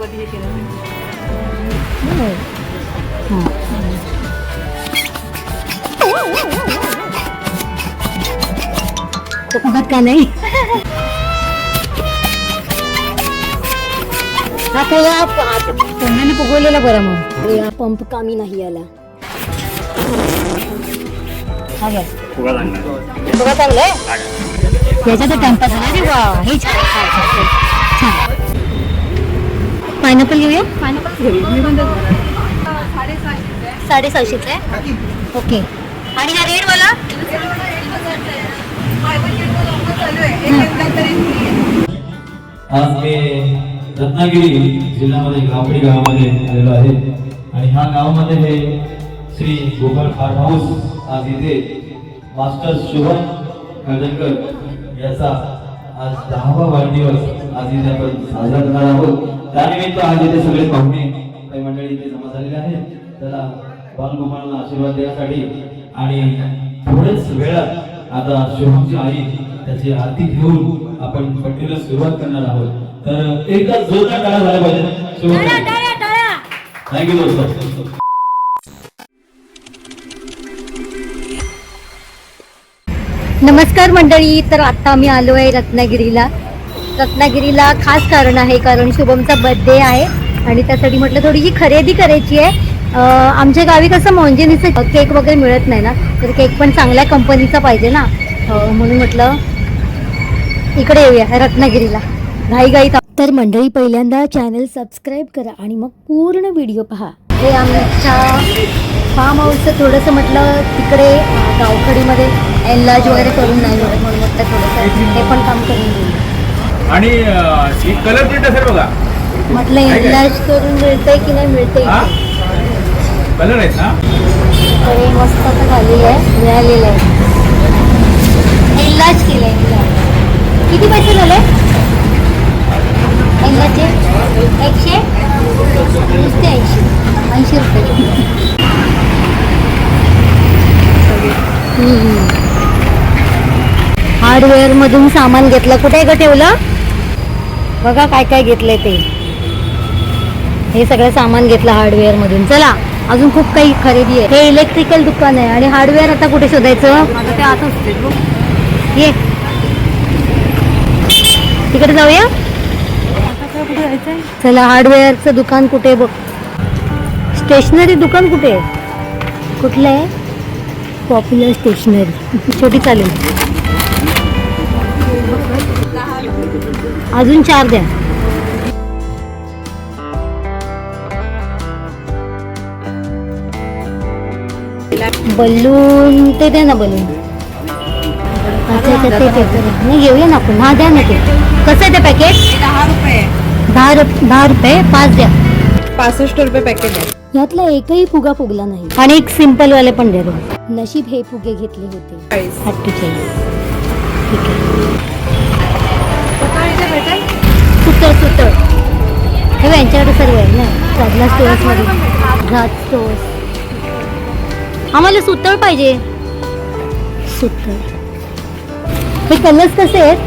कधी हे केलं तो फुगत का नाही हा फुगा तोंडाने फुगवलेला बरा मग या पंप कामी नाही आला हा घ्या फुगा लागणार फुगा चांगला आहे याचा तर टाइमपास झाला अरे वा हे छान छान, छान, छान पायनॅपल घेऊया? साडेसहाशेच. आहे ओके आणि हा रेड वाला? आज मी रत्नागिरी जिल्ह्यामध्ये गावडी गावामध्ये आलेलो आहे. आणि ह्या गावामध्ये हे श्री गोपाळ फार्म हाऊस आज इथे मास्टर शुभम कर्जनकर याचा आज दहावा वाढदिवस आज इथे आपण साजरा करणार आहोत. त्यानिमित्त आज इथे सगळे पाहुणे काही मंडळी इथे जमा झालेले आहेत. त्याला बालगोपाळांना आशीर्वाद देण्यासाठी आणि थोड्याच वेळात आता शुभमची आई त्याची आरती घेऊन आपण पट्टीला सुरुवात करणार आहोत. तर एकदा जोरदार टाळा झाला पाहिजे शुभम थँक्यू दोस्त. नमस्कार मंडळी तर आता आम्ही आलो आहे रत्नागिरीला. रत्नागिरीला खास कारण आहे कारण शुभमचा बर्थडे आहे. आणि त्यासाठी म्हटलं थोडीशी खरेदी करायची आहे. आमच्या गावी कसं मोंजेनीचं केक वगैरे मिळत नाही ना तर केक पण चांगल्या कंपनीचा पाहिजे ना. म्हणून म्हटलं इकडे येऊया रत्नागिरीला. घाई घाई तर मंडळी पहिल्यांदा चॅनल सबस्क्राईब करा आणि मग पूर्ण व्हिडिओ पहा. हे आमच्या फार्म हाऊसचं थोडंसं म्हटलं तिकडे गावखडीमध्ये एनलाज वगैरे करून नाही म्हणून म्हटलं थोडंसं. ते पण काम करून देऊ आणि कलर प्रिंट असेल बघा. म्हटलं एनलाज करून मिळतंय की नाही मिळतंय? हा? कलर आहेत ना? तर हे मस्त आता आहे मिळालेलं आहे. आहे किती पैसे झाले? एकशे? नुसते ऐंशी. ऐंशी रुपये. हार्डवेअर मधून सामान घेतलं. कुठे ग ठेवलं? बघा काय काय घेतलंय ते. हे सगळं सामान घेतलं हार्डवेअर मधून. चला अजून खूप काही खरेदी आहे. हे इलेक्ट्रिकल दुकान आहे आणि हार्डवेअर आता कुठे शोधायचं? आता ते ये. तिकडे जाऊया? चला हार्डवेअरचं दुकान कुठे बघ. स्टेशनरी दुकान कुठे आहे? कुठलं आहे? पॉप्युलर स्टेशनरी छोटी चालेल. अजून चार द्या. बलून ते द्या ना बलून. अच्छा अच्छा ते नाही घेऊया ना आपण. हा द्या ना ते. कसं आहे ते पॅकेट दहा रुपये दहा रुप दहा रुपये पाच द्या. पासष्ट रुपये पॅकेट आहे. यातला एकही फुगा फुगला नाही. आणि एक सिंपल वाले पण द्या नशीब हे फुगे घेतले होते. चाळीस अठ्ठेचाळीस. ठीक आहे. सुतळ सुतळ हे यांच्याकडे सर्व आहे ना. साधला स्टोअर्समध्ये. घात स्टोअर्स आम्हाला सुतळ पाहिजे. सुतळ. हे कलर्स कसे आहेत?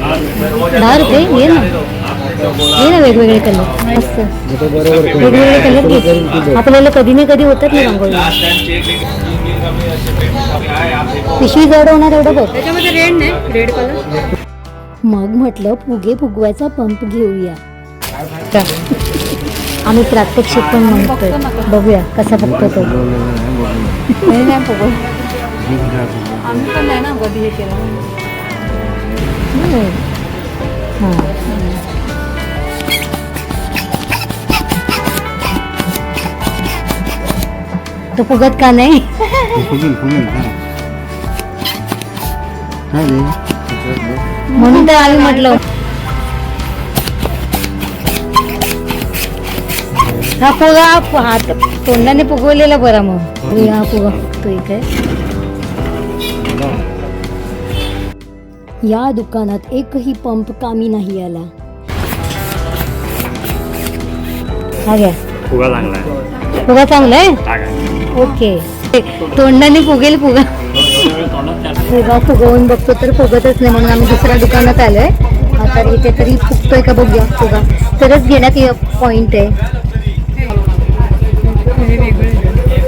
दहा रुपये? ये ना. ये ना वेगवेगळे कलर मस्त. वेगवेगळे कलर घे. आपल्याला कधी ना कधी होतात ना रांगोळी. पिशवी जड होणार एवढं बघ. त्याच्यामध्ये रेड नाही रेड कलर मग म्हटलं फुगे फुगवायचा पंप घेऊया. आम्ही प्रात्यक्षिक पण म्हणतोय. बघूया कसा फुगतो तो. तो फुगत का नाही? म्हणून तर आम्ही म्हटलं हा फुगा हात तोंडाने फुगवलेला बरा मग. हा. फुगा फुगतोय काय या दुकानात एकही पंप कामी नाही आला. हा घ्या. फुगा लागलाय फुगा चांगला आहे? ओके. तोंडाने फुगेल फुगा फुगा फुगवून बघतो तर फुगतच नाही म्हणून आम्ही दुसऱ्या दुकानात आलोय. आता इथे तरी फुकतोय का बघूया बघा तरच घेण्यात पॉइंट आहे.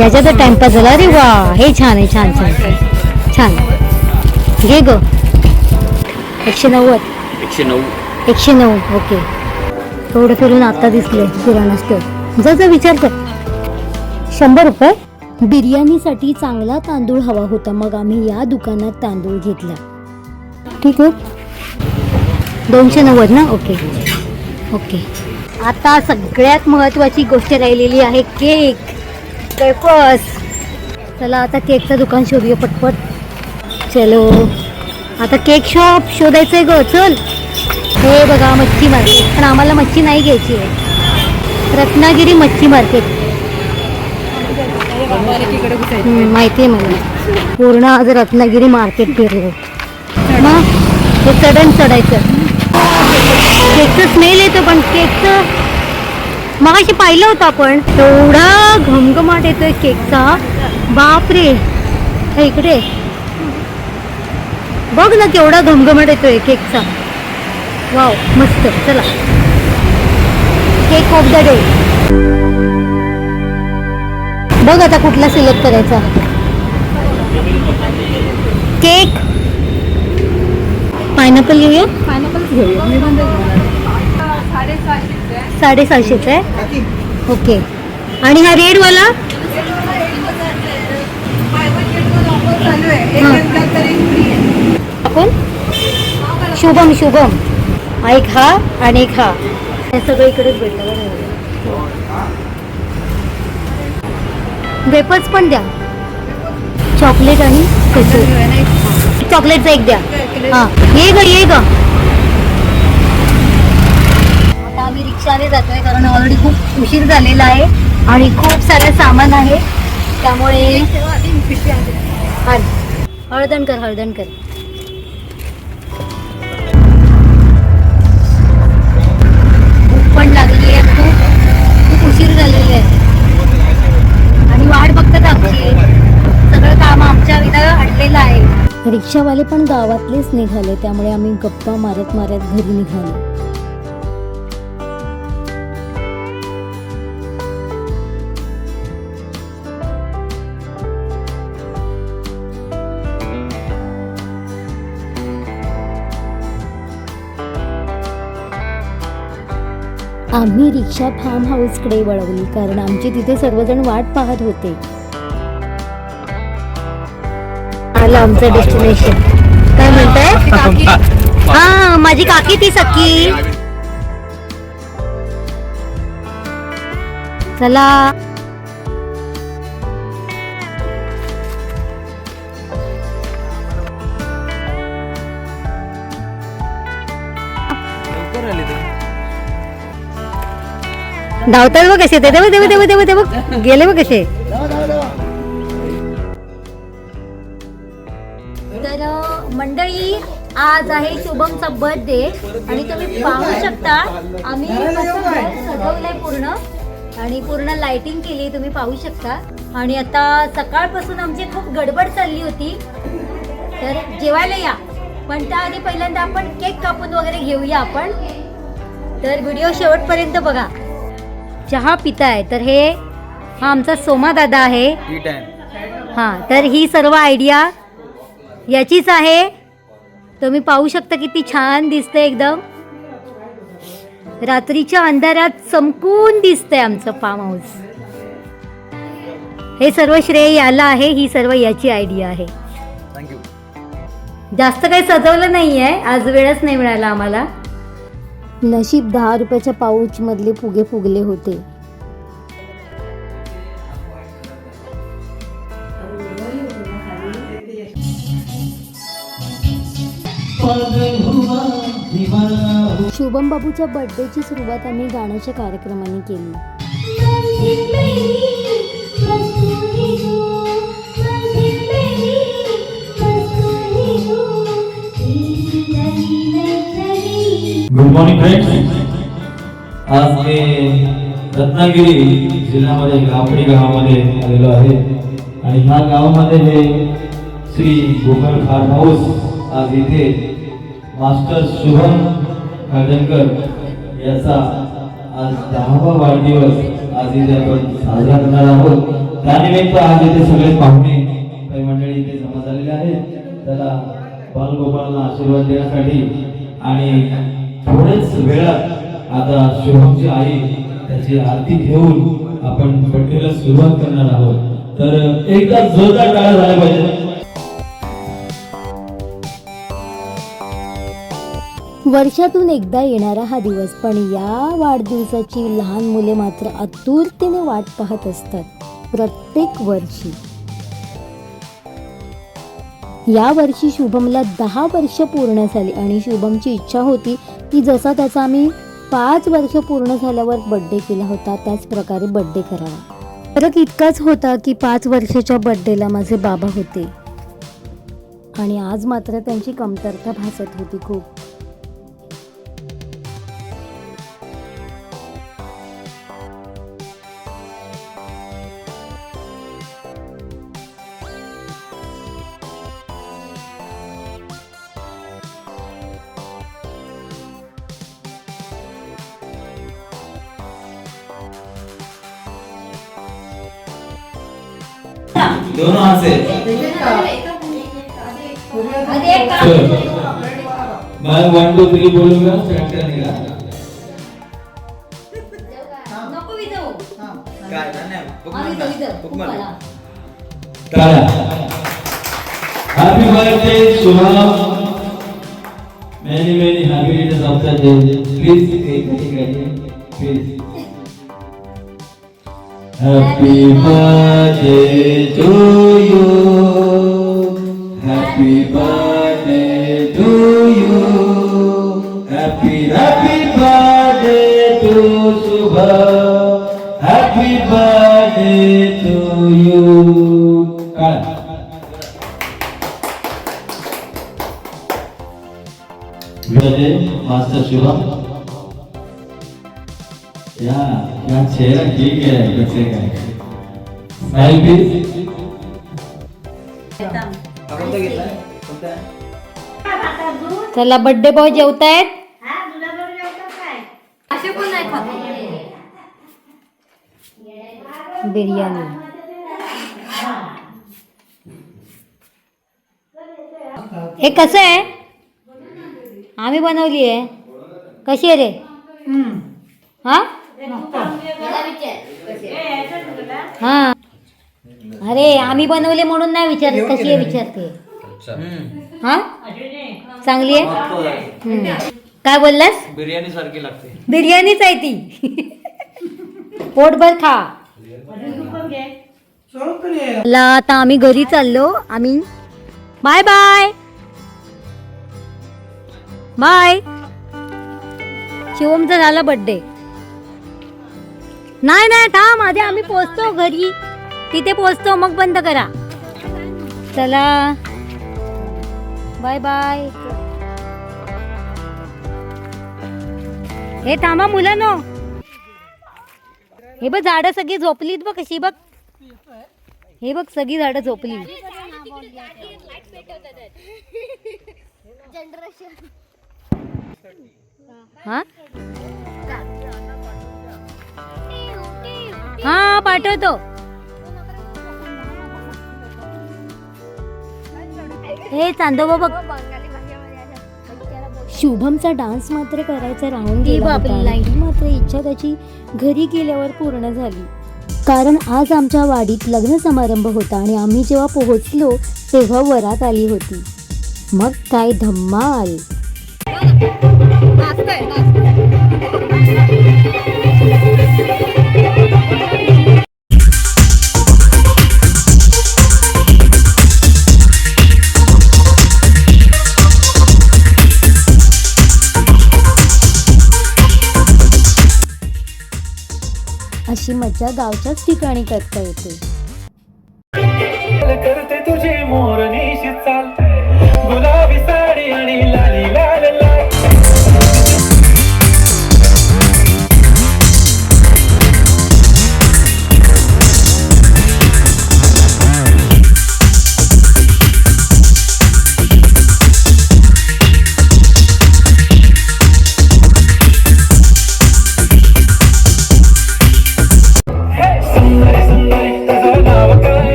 याच्यात टाइमपास झाला. अरे वा हे छान आहे छान छान छान घे ग. एकशे नव्वद. एकशे नऊ. एकशे नऊ ओके. थोडं फिरून आता दिसले किराणा स्टोर जा जा विचार कर. शंभर रुपये? बिर्याणीसाठी चांगला तांदूळ हवा होता मग आम्ही या दुकानात तांदूळ घेतला. ठीक आहे? दोनशे नव्वद ना? ओके. ओके. आता सगळ्यात महत्त्वाची गोष्ट राहिलेली आहे केक. पेपर्स. चला आता केकचं दुकान शोधूया पटपट. चलो. आता केक शॉप शोधायचं आहे ग चल. हे बघा मच्छी मार्केट. पण आम्हाला मच्छी नाही घ्यायची आहे. रत्नागिरी मच्छी मार्केट. माहिती आहे मला. पूर्ण आज रत्नागिरी मार्केट फिरलो. मग हे चढण चढायचं. केकचं स्मेल येतं पण केकचं मग अशी पाहिलं होतं आपण एवढा घमघमाट येतोय केकचा. बापरे. इकडे. बघ ना केवढा घमघमाट येतोय केकचा. वाव मस्त. चला. Cake of the day. बघ आता कुठला सिलेक्ट करायचा. केक. पायनॅपल घेऊया? साडेसहाशेच आहे ओके आणि हा रेड वाला चालू आहे? एक. घेतला तरी फ्री आहे आपण? शुभम शुभम. एक हा आणि एक हा. हे सगळं इकडेच भेटलं. वेपर्स पण द्या. चॉकलेट आणि चॉकलेटचा एक द्या. हा. ये ग ये ग. आता आम्ही रिक्षाने जातोय कारण ऑलरेडी खूप उशीर झालेला आहे आणि खूप सारं सामान आहे. त्यामुळे आण. हळदण कर हळदण कर भूक पण लागलेली आहे खूप. खूप उशीर झालेली आहे. वाट बघतात आमची. सगळं काम आमच्या विना अडलेलं आहे. रिक्षावाले पण गावातलेच निघाले त्यामुळे आम्ही गप्पा मारत मारत घरी निघालो. आम्ही रिक्षा फार्म हाऊसकडे वळवली कारण आमची तिथे सर्वजण वाट पाहत होते. आलं आमचं डेस्टिनेशन काय म्हणताय? हा माझी काकी ती सखी. चला. धावतात बघ कसे ते बघ ते बघ ते बघ ते बघ. गेले बघ कसे. तर मंडळी आज आहे शुभमचा बर्थडे आणि तुम्ही पाहू शकता आम्ही सजवलंय पूर्ण आणि पूर्ण लाइटिंग केली तुम्ही पाहू शकता. आणि आता सकाळपासून आमची खूप गडबड चालली होती. तर जेवायला या. पण त्याआधी पहिल्यांदा आपण केक कापून वगैरे घेऊया आपण. तर व्हिडिओ शेवटपर्यंत बघा. चहा पिताय तर हे हा आमचा सोमा दादा आहे. हां तर ही सर्व आयडिया याचीच आहे. तुम्ही पाहू शकता किती छान दिसतंय एकदम. रात्रीच्या अंधारात चमकून दिसतंय आमचं फार्म हाऊस हे सर्व श्रेय याला आहे ही सर्व याची आयडिया आहे. जास्त काही सजवलं नाही आहे आज वेळच नाही मिळाला आम्हाला. नशीब दहा रुपयाच्या पाऊच मधले फुगे फुगले होते. शुभम बाबूच्या बर्थडेची सुरुवात आम्ही गाण्याच्या कार्यक्रमाने केली. गुड मॉर्निंग फ्रेंड्स आज मी रत्नागिरी जिल्ह्यामध्ये गावडी गावामध्ये आलेलो आहे. आणि ह्या गावामध्ये हे श्री गोपाळ फार्म हाऊस आज इथे मास्टर शुभम खाडणकर याचा आज दहावा वाढदिवस आज इथे आपण साजरा करणार आहोत. त्यानिमित्त आज इथे सगळे पाहुणे काही मंडळी इथे जमा झालेले आहेत. त्याला बालगोपाळांना आशीर्वाद देण्यासाठी आणि थोड्याच वेळात आता शुभमची आई त्याची आरती घेऊन आपण बड्डेला सुरुवात करणार आहोत. तर एकदा जोरदार टाळा झाला पाहिजे. वर्षातून एकदा येणारा हा दिवस पण या वाढदिवसाची लहान मुले मात्र आतुरतेने वाट पाहत असतात प्रत्येक वर्षी. या वर्षी शुभमला दहा वर्ष पूर्ण झाली आणि शुभमची इच्छा होती की जसा त्याचा आम्ही पाच वर्ष पूर्ण झाल्यावर बड्डे केला होता त्याच प्रकारे बड्डे करावा. फरक इतकाच होता की पाच वर्षाच्या बड्डेला माझे बाबा होते. आणि आज मात्र त्यांची कमतरता भासत होती खूप. दोनों हाथ से। मैं वन टू थ्री बोलूँगा स्टार्ट करने का। Happy birthday Shubham. Many many happy please एक please Happy birthday to you. Happy birthday to you. Happy, happy birthday to Subha. Happy birthday to you. Karan. Master Shiva. Yeah. है चला birthday boy जेवतायत? असे पण नाही खात? बिर्याणी. हे कसं आहे? आम्ही बनवली आहे कशी आहे रे? हा? हा. अरे आम्ही बनवले म्हणून नाही विचारत. कशी आहे विचारते? हा? चांगली आहे? हम्म. काय बोललास? बिर्याणी सारखी लागते. बिर्याणीच आहे ती. पोटभर खा. ला आता आम्ही घरी चाललो. आम्ही बाय बाय. बाय. शिवमचा झाला बर्थडे नाही नाही थांब आधी आम्ही पोचतो घरी. तिथे पोचतो मग बंद करा. चला. Bye bye. हे थांबा मुलांनो. हे बघ झाडं सगळी झोपलीत बघ कशी बघ. हे बघ सगळी झाडं झोपली. हा? हा पाठवतो. हे चांदोबा बघ. शुभमचा डान्स मात्र करायचा राहून गेला ही मात्र इच्छा त्याची घरी गेल्यावर पूर्ण झाली. कारण आज आमच्या वाडीत लग्न समारंभ होता आणि आम्ही जेव्हा पोहोचलो तेव्हा वरात आली होती. मग काय धम्माल. नाचतंय. अशी मजा गावच्याच ठिकाणी करता येते. करते तुझे मोर निशी चालते गुलाबी साडी आणि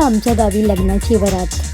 आमच्या गावी लग्नाची वरात.